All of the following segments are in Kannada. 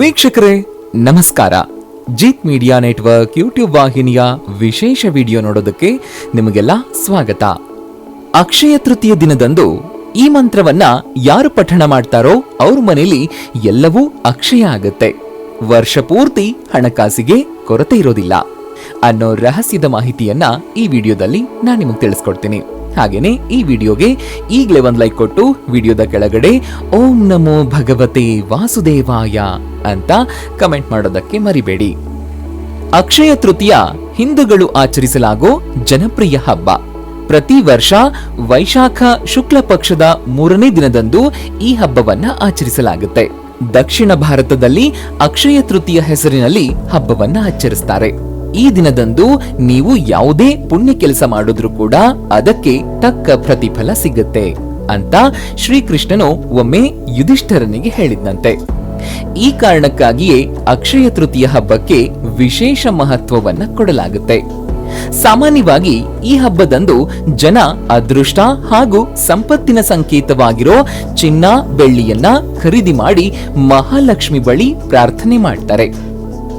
ವೀಕ್ಷಕರೇ, ನಮಸ್ಕಾರ. ಜೀತ್ ಮೀಡಿಯಾ ನೆಟ್ವರ್ಕ್ ಯೂಟ್ಯೂಬ್ ವಾಹಿನಿಯ ವಿಶೇಷ ವಿಡಿಯೋ ನೋಡೋದಕ್ಕೆ ನಿಮಗೆಲ್ಲ ಸ್ವಾಗತ. ಅಕ್ಷಯ ತೃತೀಯ ದಿನದಂದು ಈ ಮಂತ್ರವನ್ನ ಯಾರು ಪಠಣ ಮಾಡ್ತಾರೋ ಅವ್ರ ಮನೆಯಲ್ಲಿ ಎಲ್ಲವೂ ಅಕ್ಷಯ ಆಗುತ್ತೆ. ವರ್ಷ ಪೂರ್ತಿ ಹಣಕಾಸಿಗೆ ಕೊರತೆ ಇರೋದಿಲ್ಲ. ಅನ್ನೋ ರಹಸ್ಯದ ಮಾಹಿತಿಯನ್ನ ಈ ವಿಡಿಯೋದಲ್ಲಿ ನಾನು ನಿಮಗೆ ತಿಳಿಸ್ಕೊಡ್ತೀನಿ. ಹಾಗೇನೆ ಈ ವಿಡಿಯೋಗೆ ಈಗಲೇ ಒಂದು ಲೈಕ್ ಕೊಟ್ಟು ವಿಡಿಯೋದ ಕೆಳಗಡೆ ಓಂ ನಮೋ ಭಗವತೆ ವಾಸುದೇವಾಯ ಅಂತ ಕಮೆಂಟ್ ಮಾಡೋದಕ್ಕೆ ಮರಿಬೇಡಿ. ಅಕ್ಷಯ ತೃತೀಯ ಹಿಂದೂಗಳು ಆಚರಿಸಲಾಗೋ ಜನಪ್ರಿಯ ಹಬ್ಬ. ಪ್ರತಿ ವರ್ಷ ವೈಶಾಖ ಶುಕ್ಲ ಪಕ್ಷದ ಮೂರನೇ ದಿನದಂದು ಈ ಹಬ್ಬವನ್ನ ಆಚರಿಸಲಾಗುತ್ತೆ. ದಕ್ಷಿಣ ಭಾರತದಲ್ಲಿ ಅಕ್ಷಯ ತೃತೀಯ ಹೆಸರಿನಲ್ಲಿ ಹಬ್ಬವನ್ನ ಆಚರಿಸ್ತಾರೆ. ಈ ದಿನದಂದು ನೀವು ಯಾವುದೇ ಪುಣ್ಯ ಕೆಲಸ ಮಾಡಿದ್ರೂ ಕೂಡ ಅದಕ್ಕೆ ತಕ್ಕ ಪ್ರತಿಫಲ ಸಿಗುತ್ತೆ ಅಂತ ಶ್ರೀಕೃಷ್ಣನು ಒಮ್ಮೆ ಯುಧಿಷ್ಠರನಿಗೆ ಹೇಳಿದ್ದಂತೆ ಈ ಕಾರಣಕ್ಕಾಗಿಯೇ ಅಕ್ಷಯ ತೃತೀಯ ಹಬ್ಬಕ್ಕೆ ವಿಶೇಷ ಮಹತ್ವವನ್ನು ಕೊಡಲಾಗುತ್ತೆ. ಸಾಮಾನ್ಯವಾಗಿ ಈ ಹಬ್ಬದಂದು ಜನ ಅದೃಷ್ಟ ಹಾಗೂ ಸಂಪತ್ತಿನ ಸಂಕೇತವಾಗಿರೋ ಚಿನ್ನ ಬೆಳ್ಳಿಯನ್ನ ಖರೀದಿ ಮಾಡಿ ಮಹಾಲಕ್ಷ್ಮಿ ಬಳಿ ಪ್ರಾರ್ಥನೆ ಮಾಡ್ತಾರೆ.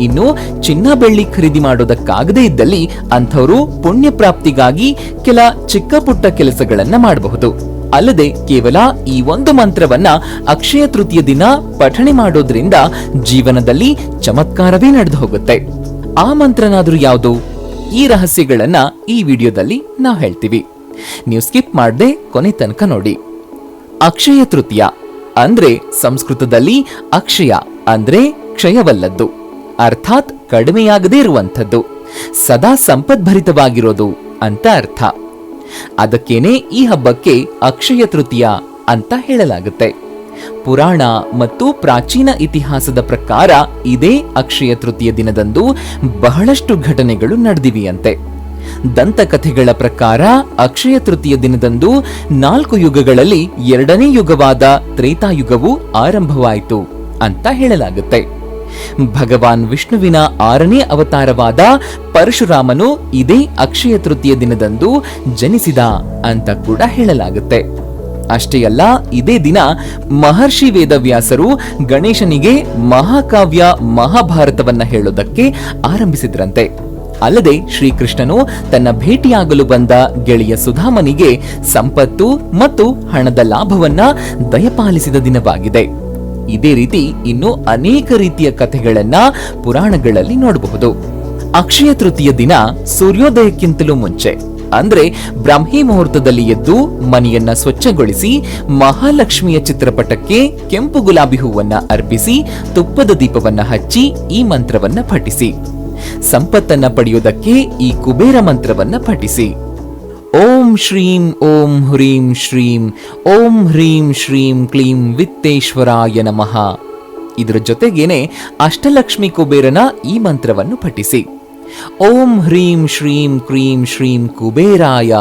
ಇನ್ನು ಚಿನ್ನ ಬೆಳ್ಳಿ ಖರೀದಿ ಮಾಡೋದಕ್ಕಾಗದೇ ಇದ್ದಲ್ಲಿ ಅಂಥವರು ಪುಣ್ಯ ಪ್ರಾಪ್ತಿಗಾಗಿ ಕೆಲ ಚಿಕ್ಕ ಪುಟ್ಟ ಕೆಲಸಗಳನ್ನ ಮಾಡಬಹುದು. ಅಲ್ಲದೆ ಕೇವಲ ಈ ಒಂದು ಮಂತ್ರವನ್ನ ಅಕ್ಷಯ ತೃತೀಯ ದಿನ ಪಠಣೆ ಮಾಡೋದ್ರಿಂದ ಜೀವನದಲ್ಲಿ ಚಮತ್ಕಾರವೇ ನಡೆದು ಹೋಗುತ್ತೆ. ಆ ಮಂತ್ರನಾದ್ರೂ ಯಾವುದು? ಈ ರಹಸ್ಯಗಳನ್ನ ಈ ವಿಡಿಯೋದಲ್ಲಿ ನಾವು ಹೇಳ್ತೀವಿ. ನೀವು ಸ್ಕಿಪ್ ಮಾಡದೆ ಕೊನೆ ತನಕ ನೋಡಿ. ಅಕ್ಷಯ ತೃತೀಯ ಅಂದ್ರೆ ಸಂಸ್ಕೃತದಲ್ಲಿ ಅಕ್ಷಯ ಅಂದ್ರೆ ಕ್ಷಯವಲ್ಲದ್ದು. ಅರ್ಥಾತ್ ಕಡಿಮೆಯಾಗದೇ ಇರುವಂಥದ್ದು. ಸದಾ ಸಂಪದ್ಭರಿತವಾಗಿರೋದು ಅಂತ ಅರ್ಥ. ಅದಕ್ಕೇನೆ ಈ ಹಬ್ಬಕ್ಕೆ ಅಕ್ಷಯ ತೃತೀಯ ಅಂತ ಹೇಳಲಾಗುತ್ತೆ. ಪುರಾಣ ಮತ್ತು ಪ್ರಾಚೀನ ಇತಿಹಾಸದ ಪ್ರಕಾರ ಇದೇ ಅಕ್ಷಯ ತೃತೀಯ ದಿನದಂದು ಬಹಳಷ್ಟು ಘಟನೆಗಳು ನಡೆದಿವೆಯಂತೆ. ದಂತಕಥೆಗಳ ಪ್ರಕಾರ ಅಕ್ಷಯ ತೃತೀಯ ದಿನದಂದು ನಾಲ್ಕು ಯುಗಗಳಲ್ಲಿ ಎರಡನೇ ಯುಗವಾದ ತ್ರೇತಾಯುಗವು ಆರಂಭವಾಯಿತು ಅಂತ ಹೇಳಲಾಗುತ್ತೆ. ಭಗವಾನ್ ವಿಷ್ಣುವಿನ ಆರನೇ ಅವತಾರವಾದ ಪರಶುರಾಮನು ಇದೇ ಅಕ್ಷಯ ತೃತೀಯ ದಿನದಂದು ಜನಿಸಿದ ಅಂತ ಕೂಡ ಹೇಳಲಾಗುತ್ತೆ. ಅಷ್ಟೇ ಅಲ್ಲ, ಇದೇ ದಿನ ಮಹರ್ಷಿ ವೇದವ್ಯಾಸರು ಗಣೇಶನಿಗೆ ಮಹಾಕಾವ್ಯ ಮಹಾಭಾರತವನ್ನ ಹೇಳೋದಕ್ಕೆ ಆರಂಭಿಸಿದ್ರಂತೆ. ಅಲ್ಲದೆ ಶ್ರೀಕೃಷ್ಣನು ತನ್ನ ಭೇಟಿಯಾಗಲು ಬಂದ ಗೆಳೆಯ ಸುಧಾಮನಿಗೆ ಸಂಪತ್ತು ಮತ್ತು ಹಣದ ಲಾಭವನ್ನ ದಯಪಾಲಿಸಿದ ದಿನವಾಗಿದೆ. ಇದೇ ರೀತಿ ಇನ್ನು ಅನೇಕ ರೀತಿಯ ಕಥೆಗಳನ್ನ ಪುರಾಣಗಳಲ್ಲಿ ನೋಡಬಹುದು. ಅಕ್ಷಯ ತೃತೀಯ ದಿನ ಸೂರ್ಯೋದಯಕ್ಕಿಂತಲೂ ಮುಂಚೆ. ಅಂದ್ರೆ ಬ್ರಾಹ್ಮಿ ಮುಹೂರ್ತದಲ್ಲಿ ಎದ್ದು ಮನೆಯನ್ನ ಸ್ವಚ್ಛಗೊಳಿಸಿ ಮಹಾಲಕ್ಷ್ಮಿಯ ಚಿತ್ರಪಟಕ್ಕೆ ಕೆಂಪು ಗುಲಾಬಿ ಹೂವನ್ನ ಅರ್ಪಿಸಿ ತುಪ್ಪದ ದೀಪವನ್ನ ಹಚ್ಚಿ ಈ ಮಂತ್ರವನ್ನ ಪಠಿಸಿ. ಸಂಪತ್ತನ್ನ ಪಡೆಯುವುದಕ್ಕೆ ಈ ಕುಬೇರ ಮಂತ್ರವನ್ನ ಪಠಿಸಿ. ಓಂ ಶ್ರೀಂ ಓಂ ಹ್ರೀಂ ಶ್ರೀಂ ಓಂ ಹ್ರೀಂ ಶ್ರೀಂ ಕ್ಲೀಂ ವಿತ್ತೇಶ್ವರಾಯ ನಮಃ. ಇದರ ಜೊತೆಗೇನೆ ಅಷ್ಟಲಕ್ಷ್ಮಿ ಕುಬೇರನ ಈ ಮಂತ್ರವನ್ನು ಪಠಿಸಿ. ಓಂ ಹ್ರೀಂ ಶ್ರೀಂ ಕ್ರೀಂ ಶ್ರೀಂ ಕುಬೇರಾಯ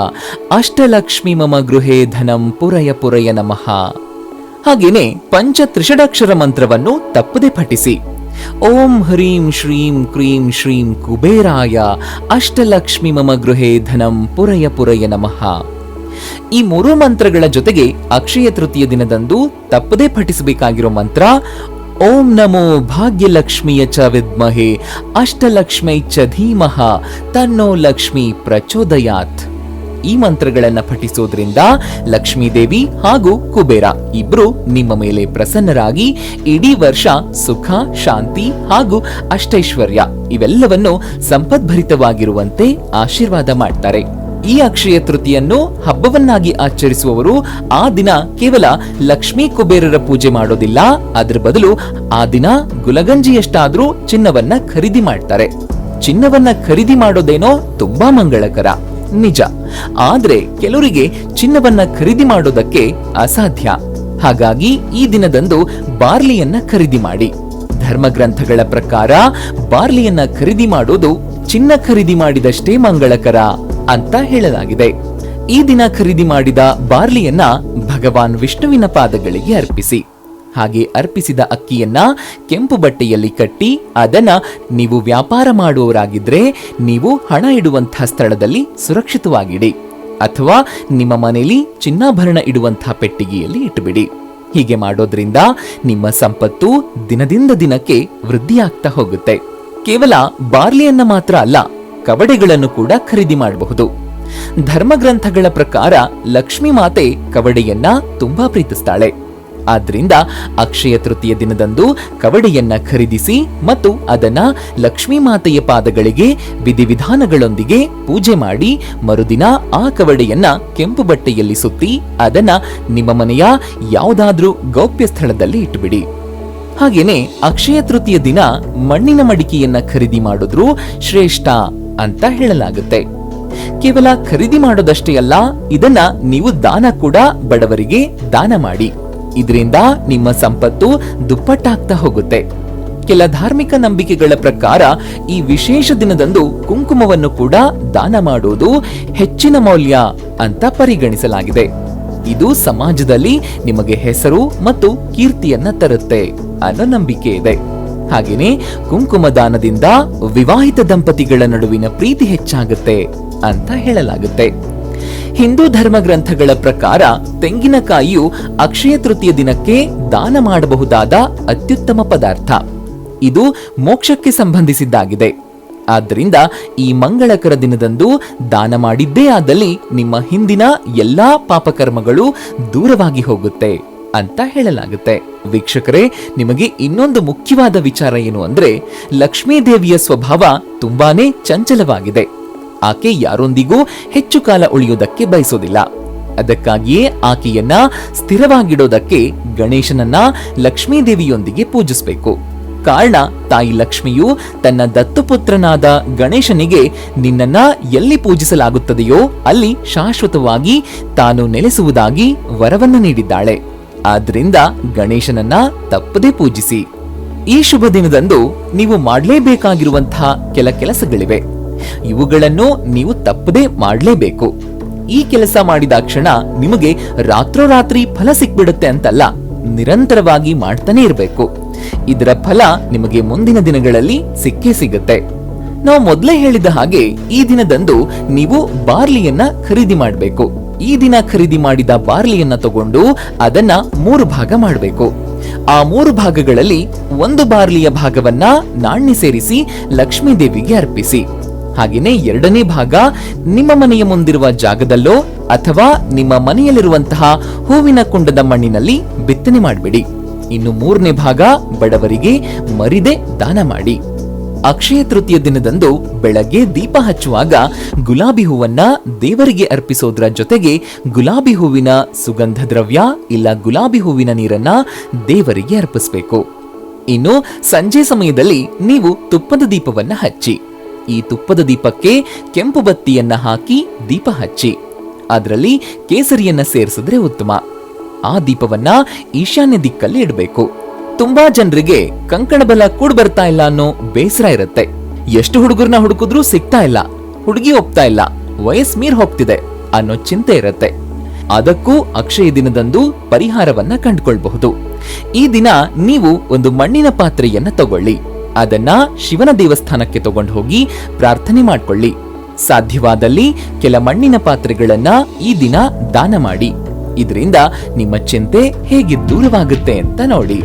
ಅಷ್ಟಲಕ್ಷ್ಮಿ ಮಮ ಗೃಹೇ ಧನಂ ಪುರಯ ಪುರಯ ನಮಃ. ಹಾಗೇನೆ ಪಂಚತ್ರಿಷಡಾಕ್ಷರ ಮಂತ್ರವನ್ನು ತಪ್ಪದೆ ಪಠಿಸಿ. ಓಂ ಹ್ರೀಂ ಶ್ರೀಂ ಕ್ರೀಂ ಶ್ರೀಂ ಕುಬೇರಾಯ ಅಷ್ಟಲಕ್ಷ್ಮಿ ಮಮ ಗೃಹೇ ಧನಂ ಪುರಯ ಪುರಯ ನಮಃ. ಈ ಮೂರು ಮಂತ್ರಗಳ ಜೊತೆಗೆ ಅಕ್ಷಯ ತೃತೀಯ ದಿನದಂದು ತಪ್ಪದೇ ಪಠಿಸಬೇಕಾಗಿರೋ ಮಂತ್ರ ಓಂ ನಮೋ ಭಾಗ್ಯಲಕ್ಷ್ಮಿಯ ಚ ವಿದ್ಮಹೆ ಅಷ್ಟಲಕ್ಷ್ಮೈ ಚ ಧೀಮಃ ತನ್ನೋ ಲಕ್ಷ್ಮಿ ಪ್ರಚೋದಯಾತ್. ಈ ಮಂತ್ರಗಳನ್ನು ಪಠಿಸೋದ್ರಿಂದ ಲಕ್ಷ್ಮೀದೇವಿ ಹಾಗೂ ಕುಬೇರ ಇಬ್ರು ನಿಮ್ಮ ಮೇಲೆ ಪ್ರಸನ್ನರಾಗಿ ಇಡೀ ವರ್ಷ ಸುಖ, ಶಾಂತಿ ಹಾಗೂ ಅಷ್ಟೈಶ್ವರ್ಯ ಇವೆಲ್ಲವನ್ನು ಸಂಪದ್ಭರಿತವಾಗಿರುವಂತೆ ಆಶೀರ್ವಾದ ಮಾಡ್ತಾರೆ. ಈ ಅಕ್ಷಯ ತೃತೀಯನ್ನು ಹಬ್ಬವನ್ನಾಗಿ ಆಚರಿಸುವವರು ಆ ದಿನ ಕೇವಲ ಲಕ್ಷ್ಮೀ ಕುಬೇರರ ಪೂಜೆ ಮಾಡೋದಿಲ್ಲ. ಅದರ ಬದಲು ಆ ದಿನ ಗುಲಗಂಜಿಯಷ್ಟಾದ್ರೂ ಚಿನ್ನವನ್ನ ಖರೀದಿ ಮಾಡ್ತಾರೆ. ಚಿನ್ನವನ್ನ ಖರೀದಿ ಮಾಡೋದೇನೋ ತುಂಬಾ ಮಂಗಳಕರ. ನಿಜ. ಆದ್ರೆ ಕೆಲವರಿಗೆ ಚಿನ್ನವನ್ನ ಖರೀದಿ ಮಾಡೋದಕ್ಕೆ ಅಸಾಧ್ಯ. ಹಾಗಾಗಿ ಈ ದಿನದಂದು ಬಾರ್ಲಿಯನ್ನ ಖರೀದಿ ಮಾಡಿ. ಧರ್ಮಗ್ರಂಥಗಳ ಪ್ರಕಾರ ಬಾರ್ಲಿಯನ್ನ ಖರೀದಿ ಮಾಡೋದು ಚಿನ್ನ ಖರೀದಿ ಮಾಡಿದಷ್ಟೇ ಮಂಗಳಕರ. ಅಂತ ಹೇಳಲಾಗಿದೆ. ಈ ದಿನ ಖರೀದಿ ಮಾಡಿದ ಬಾರ್ಲಿಯನ್ನ ಭಗವಾನ್ ವಿಷ್ಣುವಿನ ಪಾದಗಳಿಗೆ ಅರ್ಪಿಸಿ. ಹಾಗೆ ಅರ್ಪಿಸಿದ ಅಕ್ಕಿಯನ್ನ ಕೆಂಪು ಬಟ್ಟೆಯಲ್ಲಿ ಕಟ್ಟಿ, ಅದನ್ನ ನೀವು ವ್ಯಾಪಾರ ಮಾಡುವವರಾಗಿದ್ರೆ ನೀವು ಹಣ ಇಡುವಂತಹ ಸ್ಥಳದಲ್ಲಿ ಸುರಕ್ಷಿತವಾಗಿಡಿ. ಅಥವಾ ನಿಮ್ಮ ಮನೆಯಲ್ಲಿ ಚಿನ್ನಾಭರಣ ಇಡುವಂತಹ ಪೆಟ್ಟಿಗೆಯಲ್ಲಿ ಇಟ್ಟುಬಿಡಿ. ಹೀಗೆ ಮಾಡೋದ್ರಿಂದ ನಿಮ್ಮ ಸಂಪತ್ತು ದಿನದಿಂದ ದಿನಕ್ಕೆ ವೃದ್ಧಿಯಾಗ್ತಾ ಹೋಗುತ್ತೆ. ಕೇವಲ ಬಾರ್ಲಿಯನ್ನ ಮಾತ್ರ ಅಲ್ಲ ಕವಡೆಗಳನ್ನು ಕೂಡ ಖರೀದಿ ಮಾಡಬಹುದು. ಧರ್ಮಗ್ರಂಥಗಳ ಪ್ರಕಾರ ಲಕ್ಷ್ಮೀ ಮಾತೆ ಕವಡೆಯನ್ನ ತುಂಬಾ ಪ್ರೀತಿಸ್ತಾಳೆ. ಆದ್ರಿಂದ ಅಕ್ಷಯ ತೃತೀಯ ದಿನದಂದು ಕವಡೆಯನ್ನ ಖರೀದಿಸಿ ಮತ್ತು ಅದನ್ನ ಲಕ್ಷ್ಮೀ ಮಾತೆಯ ಪಾದಗಳಿಗೆ ವಿಧಿವಿಧಾನಗಳೊಂದಿಗೆ ಪೂಜೆ ಮಾಡಿ ಮರುದಿನ ಆ ಕವಡೆಯನ್ನ ಕೆಂಪು ಬಟ್ಟೆಯಲ್ಲಿ ಸುತ್ತಿ ಅದನ್ನ ನಿಮ್ಮ ಮನೆಯ ಯಾವುದಾದ್ರೂ ಗೌಪ್ಯ ಸ್ಥಳದಲ್ಲಿ ಇಟ್ಟುಬಿಡಿ. ಹಾಗೆಯೇ ಅಕ್ಷಯ ತೃತೀಯ ದಿನ ಮಣ್ಣಿನ ಮಡಿಕೆಯನ್ನ ಖರೀದಿ ಮಾಡಿದ್ರೂ ಶ್ರೇಷ್ಠ. ಅಂತ ಹೇಳಲಾಗುತ್ತೆ. ಕೇವಲ ಖರೀದಿ ಮಾಡೋದಷ್ಟೇ ಅಲ್ಲ, ಇದನ್ನ ನೀವು ದಾನ ಕೂಡ ಬಡವರಿಗೆ ದಾನ ಮಾಡಿ. ಇದರಿಂದ ನಿಮ್ಮ ಸಂಪತ್ತು ದುಪ್ಪಟ್ಟಾಗ್ತಾ ಹೋಗುತ್ತೆ. ಕೆಲ ಧಾರ್ಮಿಕ ನಂಬಿಕೆಗಳ ಪ್ರಕಾರ, ಈ ವಿಶೇಷ ದಿನದಂದು ಕುಂಕುಮವನ್ನು ಕೂಡ ದಾನ ಮಾಡುವುದು ಹೆಚ್ಚಿನ ಮೌಲ್ಯ ಅಂತ ಪರಿಗಣಿಸಲಾಗಿದೆ. ಇದು ಸಮಾಜದಲ್ಲಿ ನಿಮಗೆ ಹೆಸರು ಮತ್ತು ಕೀರ್ತಿಯನ್ನ ತರುತ್ತೆ ಅನ್ನೋ ನಂಬಿಕೆ ಇದೆ. ಹಾಗೇನೆ ಕುಂಕುಮ ದಾನದಿಂದ ವಿವಾಹಿತ ದಂಪತಿಗಳ ನಡುವಿನ ಪ್ರೀತಿ ಹೆಚ್ಚಾಗುತ್ತೆ ಅಂತ ಹೇಳಲಾಗುತ್ತೆ. ಹಿಂದೂ ಧರ್ಮ ಗ್ರಂಥಗಳ ಪ್ರಕಾರ ತೆಂಗಿನಕಾಯಿಯು ಅಕ್ಷಯ ತೃತೀಯ ದಿನಕ್ಕೆ ದಾನ ಮಾಡಬಹುದಾದ ಅತ್ಯುತ್ತಮ ಪದಾರ್ಥ. ಇದು ಮೋಕ್ಷಕ್ಕೆ ಸಂಬಂಧಿಸಿದ್ದಾಗಿದೆ. ಆದ್ದರಿಂದ ಈ ಮಂಗಳಕರ ದಿನದಂದು ದಾನ ಮಾಡಿದ್ದೇ ಆದಲ್ಲಿ ನಿಮ್ಮ ಹಿಂದಿನ ಎಲ್ಲಾ ಪಾಪಕರ್ಮಗಳು ದೂರವಾಗಿ ಹೋಗುತ್ತೆ. ಅಂತ ಹೇಳಲಾಗುತ್ತೆ. ವೀಕ್ಷಕರೇ, ನಿಮಗೆ ಇನ್ನೊಂದು ಮುಖ್ಯವಾದ ವಿಚಾರ ಏನು ಅಂದ್ರೆ ಲಕ್ಷ್ಮೀ ದೇವಿಯ ಸ್ವಭಾವ ತುಂಬಾನೇ ಚಂಚಲವಾಗಿದೆ. ಆಕೆ ಯಾರೊಂದಿಗೂ ಹೆಚ್ಚು ಕಾಲ ಉಳಿಯುವುದಕ್ಕೆ ಬಯಸೋದಿಲ್ಲ. ಅದಕ್ಕಾಗಿಯೇ ಆಕೆಯನ್ನ ಸ್ಥಿರವಾಗಿಡೋದಕ್ಕೆ ಗಣೇಶನನ್ನ ಲಕ್ಷ್ಮೀ ದೇವಿಯೊಂದಿಗೆ ಪೂಜಿಸಬೇಕು. ಕಾರಣ, ತಾಯಿ ಲಕ್ಷ್ಮಿಯು ತನ್ನ ದತ್ತುಪುತ್ರನಾದ ಗಣೇಶನಿಗೆ ನಿನ್ನನ್ನ ಎಲ್ಲಿ ಪೂಜಿಸಲಾಗುತ್ತದೆಯೋ ಅಲ್ಲಿ ಶಾಶ್ವತವಾಗಿ ತಾನು ನೆಲೆಸುವುದಾಗಿ ವರವನ್ನು ನೀಡಿದ್ದಾಳೆ. ಆದ್ರಿಂದ ಗಣೇಶನನ್ನ ತಪ್ಪದೇ ಪೂಜಿಸಿ. ಈ ಶುಭ ದಿನದಂದು ನೀವು ಮಾಡಲೇಬೇಕಾಗಿರುವಂತಹ ಕೆಲ ಕೆಲಸಗಳಿವೆ. ಇವುಗಳನ್ನು ನೀವು ತಪ್ಪದೇ ಮಾಡಲೇಬೇಕು. ಈ ಕೆಲಸ ಮಾಡಿದ ಕ್ಷಣ ನಿಮಗೆ ರಾತ್ರೋರಾತ್ರಿ ಫಲ ಸಿಕ್ಬಿಡುತ್ತೆ ಅಂತಲ್ಲ, ನಿರಂತರವಾಗಿ ಮಾಡ್ತಾನೆ ಇರಬೇಕು. ಇದರ ಫಲ ನಿಮಗೆ ಮುಂದಿನ ದಿನಗಳಲ್ಲಿ ಸಿಕ್ಕೇ ಸಿಗುತ್ತೆ. ನಾವು ಮೊದಲೇ ಹೇಳಿದ ಹಾಗೆ ಈ ದಿನದಂದು ನೀವು ಬಾರ್ಲಿಯನ್ನ ಖರೀದಿ ಮಾಡಬೇಕು. ಈ ದಿನ ಖರೀದಿ ಮಾಡಿದ ಬಾರ್ಲಿಯನ್ನ ತಗೊಂಡು ಅದನ್ನ ಮೂರು ಭಾಗ ಮಾಡಬೇಕು. ಆ ಮೂರು ಭಾಗಗಳಲ್ಲಿ ಒಂದು ಬಾರ್ಲಿಯ ಭಾಗವನ್ನ ನಾಣ್ಯ ಸೇರಿಸಿ ಲಕ್ಷ್ಮೀ ದೇವಿಗೆ ಅರ್ಪಿಸಿ. ಹಾಗೆಯೇ ಎರಡನೇ ಭಾಗ ನಿಮ್ಮ ಮನೆಯ ಮುಂದಿರುವ ಜಾಗದಲ್ಲೋ ಅಥವಾ ನಿಮ್ಮ ಮನೆಯಲ್ಲಿರುವಂತಹ ಹೂವಿನ ಕುಂಡದ ಮಣ್ಣಿನಲ್ಲಿ ಬಿತ್ತನೆ ಮಾಡಬೇಡಿ. ಇನ್ನು ಮೂರನೇ ಭಾಗ ಬಡವರಿಗೆ ಮರಿದೆ ದಾನ ಮಾಡಿ. ಅಕ್ಷಯ ತೃತೀಯ ದಿನದಂದು ಬೆಳಗ್ಗೆ ದೀಪ ಹಚ್ಚುವಾಗ ಗುಲಾಬಿ ಹೂವನ್ನ ದೇವರಿಗೆ ಅರ್ಪಿಸೋದ್ರ ಜೊತೆಗೆ ಗುಲಾಬಿ ಹೂವಿನ ಸುಗಂಧ ದ್ರವ್ಯ ಇಲ್ಲ ಗುಲಾಬಿ ಹೂವಿನ ನೀರನ್ನ ದೇವರಿಗೆ ಅರ್ಪಿಸಬೇಕು. ಇನ್ನು ಸಂಜೆ ಸಮಯದಲ್ಲಿ ನೀವು ತುಪ್ಪದ ದೀಪವನ್ನ ಹಚ್ಚಿ. ಈ ತುಪ್ಪದ ದೀಪಕ್ಕೆ ಕೆಂಪು ಬತ್ತಿಯನ್ನ ಹಾಕಿ ದೀಪ ಹಚ್ಚಿ. ಅದರಲ್ಲಿ ಕೇಸರಿಯನ್ನ ಸೇರಿಸಿದ್ರೆ ಉತ್ತಮ. ಆ ದೀಪವನ್ನ ಈಶಾನ್ಯ ದಿಕ್ಕಲ್ಲಿ ಇಡಬೇಕು. ತುಂಬಾ ಜನರಿಗೆ ಕಂಕಣ ಬಲ ಕೂಡ ಬರ್ತಾ ಇಲ್ಲ ಅನ್ನೋ ಬೇಸರ ಇರುತ್ತೆ. ಎಷ್ಟು ಹುಡುಗರನ್ನ ಹುಡುಕಿದ್ರು ಸಿಗ್ತಾ ಇಲ್ಲ, ಹುಡುಗಿ ಹೋಗ್ತಾ ಇಲ್ಲ ವಯಸ್ ಮೀರ್ ಹೋಗ್ತಿದೆ ಅನ್ನೋ ಚಿಂತೆ ಇರುತ್ತೆ. ಅದಕ್ಕೂ ಅಕ್ಷಯ ದಿನದಂದು ಪರಿಹಾರವನ್ನ ಕಂಡುಕೊಳ್ಬಹುದು. ಈ ದಿನ ನೀವು ಒಂದು ಮಣ್ಣಿನ ಪಾತ್ರೆಯನ್ನ ತಗೊಳ್ಳಿ. ಅದನ್ನ ಶಿವನ ದೇವಸ್ಥಾನಕ್ಕೆ ತಗೊಂಡು ಹೋಗಿ ಪ್ರಾರ್ಥನೆ ಮಾಡ್ಕೊಳ್ಳಿ. ಸಾಧ್ಯವಾದಲ್ಲಿ ಕೆಲ ಮಣ್ಣಿನ ಪಾತ್ರೆಗಳನ್ನ ಈ ದಿನ ದಾನ ಮಾಡಿ. ಇದರಿಂದ ನಿಮ್ಮ ಚಿಂತೆ ಹೇಗೆ ದೂರವಾಗುತ್ತೆ ಅಂತ ನೋಡಿ.